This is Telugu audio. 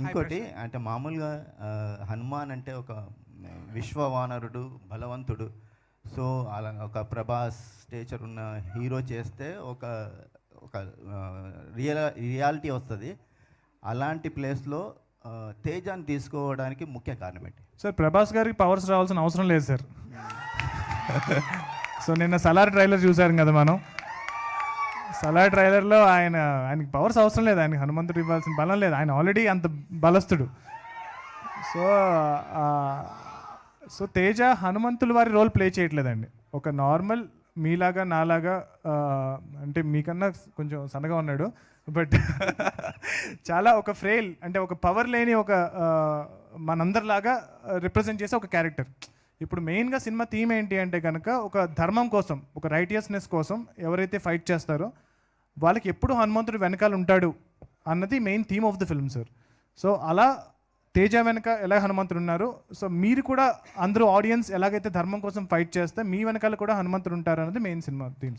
ఇంకోటి అంటే మామూలుగా హనుమాన్ అంటే ఒక విశ్వవానరుడు బలవంతుడు. సో అలా ఒక ప్రభాస్ స్టేచర్ ఉన్న హీరో చేస్తే ఒక ఒక రియల్ రియాలిటీ వస్తుంది. అలాంటి ప్లేస్లో తేజాన్ని తీసుకోవడానికి ముఖ్య కారణం ఏంటి? సార్ ప్రభాస్ గారికి పవర్స్ రావాల్సిన అవసరం లేదు సార్. సో నిన్న సలార్ ట్రైలర్ చూసారు కదా మనం. సలా ట్రైలర్లో ఆయన ఆయనకి పవర్స్ అవసరం లేదు ఆయనకి హనుమంతుడు ఇవ్వాల్సిన బలం లేదు. ఆయన ఆల్రెడీ అంత బలస్తుడు సో సో తేజ హనుమంతుల వారి రోల్ ప్లే చేయట్లేదండి. ఒక నార్మల్ మీలాగా నాలాగా అంటే మీకన్నా కొంచెం సన్నగా ఉన్నాడు. బట్ చాలా ఒక ఫ్రేల్ అంటే ఒక పవర్ లేని ఒక మనందరిలాగా రిప్రజెంట్ చేసే ఒక క్యారెక్టర్. ఇప్పుడు మెయిన్గా సినిమా థీమ్ ఏంటి అంటే కనుక ఒక ధర్మం కోసం ఒక రైటియస్నెస్ కోసం ఎవరైతే ఫైట్ చేస్తారో వాళ్ళకి ఎప్పుడు హనుమంతుడు వెనకాల ఉంటాడు అన్నది main theme of the film sir so అలా తేజ వెనక ఎలా హనుమంతుడు ఉన్నారు సో మీరు కూడా అందరూ ఆడియన్స్ ఎలాగైతే ధర్మం కోసం ఫైట్ చేస్తే మీ వెనకాల కూడా హనుమంతుడు ఉంటారు అన్నది మెయిన్ సినిమా థీమ్